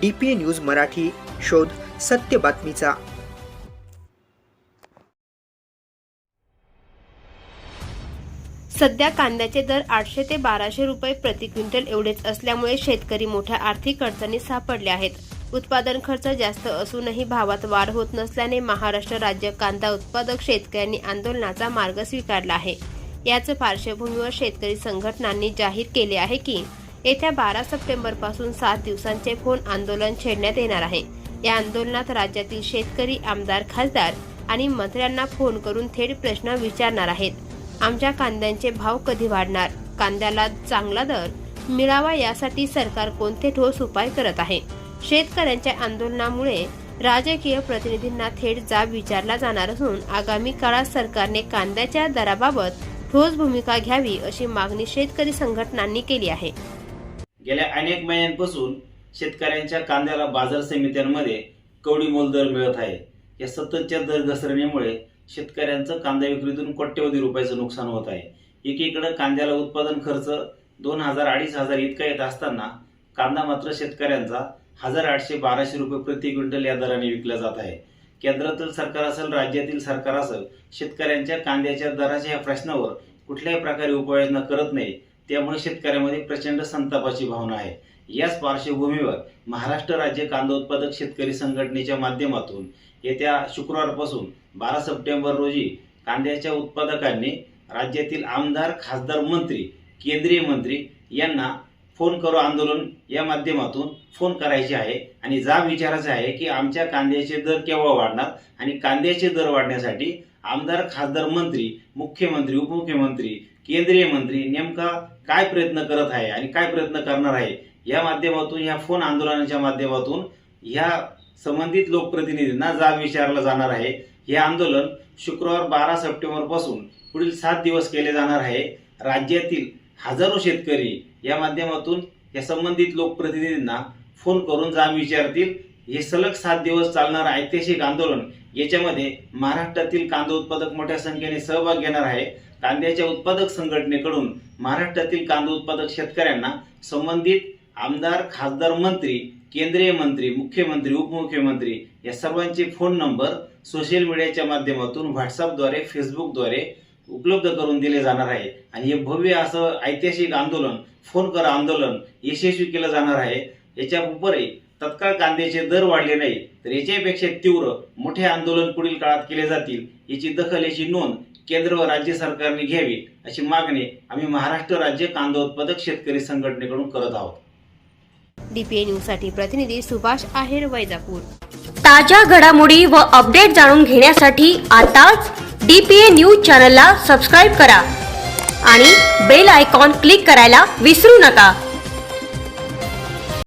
D P news Marathi शोध सत्य बातमीचा. सध्या कांद्याचे दर आठशे ते बाराशे रुपये प्रति क्विंटल एवढेच असल्यामुळे शेतकरी मोठ्या आर्थिक अडचणीत सापडले आहेत. उत्पादन खर्च जास्त असूनही भावात वाढ होत नसल्याने महाराष्ट्र राज्य कांदा उत्पादक शेतकऱ्यांनी आंदोलनाचा मार्ग स्वीकारला आहे. याच पार्श्वभूमीवर शेतकरी संघटनांनी जाहीर केले आहे की येत्या बारा सप्टेंबरपासून सात दिवसांचे फोन आंदोलन छेडण्यात येणार आहे. या आंदोलनात राज्यातील शेतकरी आमदार खासदार आणि मंत्र्यांना फोन करून थेट प्रश्न विचारणार आहेत. आमच्या कांद्यांचे भाव कधी वाढणार? कांद्याला चांगला दर मिळावा यासाठी सरकार कोणते ठोस उपाय करत आहे? शेतकऱ्यांच्या आंदोलनामुळे राजकीय प्रतिनिधींना थेट जाब विचारला जाणार असून आगामी काळात सरकारने कांद्याच्या दराबाबत ठोस भूमिका घ्यावी अशी मागणी शेतकरी संघटनांनी केली आहे. गेल्या अनेक महिन्यांपासून शेतकऱ्यांच्या कांद्याला बाजार समित्यांमध्ये कवडी मोल दर मिळत आहे. या सततच्या दर घसरणीमुळे शेतकऱ्यांचं कांदा विक्रीतून कोट्यवधी रुपयाचं नुकसान होत आहे. एकीकडे कांद्याला उत्पादन खर्च दोन हजार अडीच हजार इतका येत असताना कांदा मात्र शेतकऱ्यांचा हजार आठशे बाराशे रुपये प्रति क्विंटल या दराने विकला जात आहे. केंद्रातील सरकार असेल राज्यातील सरकार असेल शेतकऱ्यांच्या कांद्याच्या दराच्या या प्रश्नावर कुठल्याही प्रकारे उपाययोजना करत नाही त्यामुळे शेतकऱ्यामध्ये प्रचंड संतापाची भावना आहे. याच पार्श्वभूमीवर महाराष्ट्र राज्य कांदा उत्पादक शेतकरी संघटनेच्या माध्यमातून येत्या शुक्रवारपासून बारा सप्टेंबर रोजी कांद्याच्या उत्पादकांनी राज्यातील आमदार खासदार मंत्री केंद्रीय मंत्री यांना फोन करो आंदोलन या माध्यमातून फोन करायचे आहे. आणि जाब विचारायचा आहे की आमच्या कांद्याचे दर केव्हा वाढणार आणि कांद्याचे दर वाढण्यासाठी आमदार खासदार मंत्री मुख्यमंत्री उपमुख्यमंत्री केंद्रीय मंत्री नेमका काय प्रयत्न करत आहे आणि काय प्रयत्न करणार आहे या माध्यमातून या फोन आंदोलनाच्या माध्यमातून ह्या संबंधित लोकप्रतिनिधींना जाब विचारला जाणार आहे. हे आंदोलन शुक्रवार बारा सप्टेंबरपासून पुढील सात दिवस केले जाणार आहे. राज्यातील हजारो शेतकरी या माध्यमातून या संबंधित लोकप्रतिनिधींना फोन करून जाब विचारतील. हे सलग सात दिवस चालणारं ऐतिहासिक आंदोलन. याच्यामध्ये महाराष्ट्रातील कांदा उत्पादक मोठ्या संख्येने सहभाग घेणार आहे. कांद्याच्या उत्पादक संघटनेकडून महाराष्ट्रातील कांदा उत्पादक शेतकऱ्यांना संबंधित आमदार खासदार मंत्री केंद्रीय मंत्री मुख्यमंत्री उपमुख्यमंत्री या सर्वांचे फोन नंबर सोशल मीडियाच्या माध्यमातून व्हॉट्सअपद्वारे फेसबुकद्वारे उपलब्ध करून दिले जाणार आहे. आणि हे भव्य असं ऐतिहासिक आंदोलन फोन कर आंदोलन यशस्वी केलं जाणार आहे. याच्या उपरही तत्काळ कांद्याचे दर वाढले नाही तर याच्यापेक्षा तीव्र मोठे आंदोलन पुढील काळात केले जातील याची दखल याची नोंद केंद्र व राज्य सरकारने घ्यावी अशी मागणी आम्ही महाराष्ट्र राज्य कांदा उत्पादक शेतकरी संघटनेकडून करत आहोत. डीपीए न्यूजसाठी प्रतिनिधी सुभाष आहेर वैजापूर. ताज्या घडामोडी व अपडेट जाणून घेण्यासाठी आताच डी पी ए न्यूज चॅनलला सबस्क्राईब करा आणि बेल आयकॉन क्लिक करायला विसरू नका.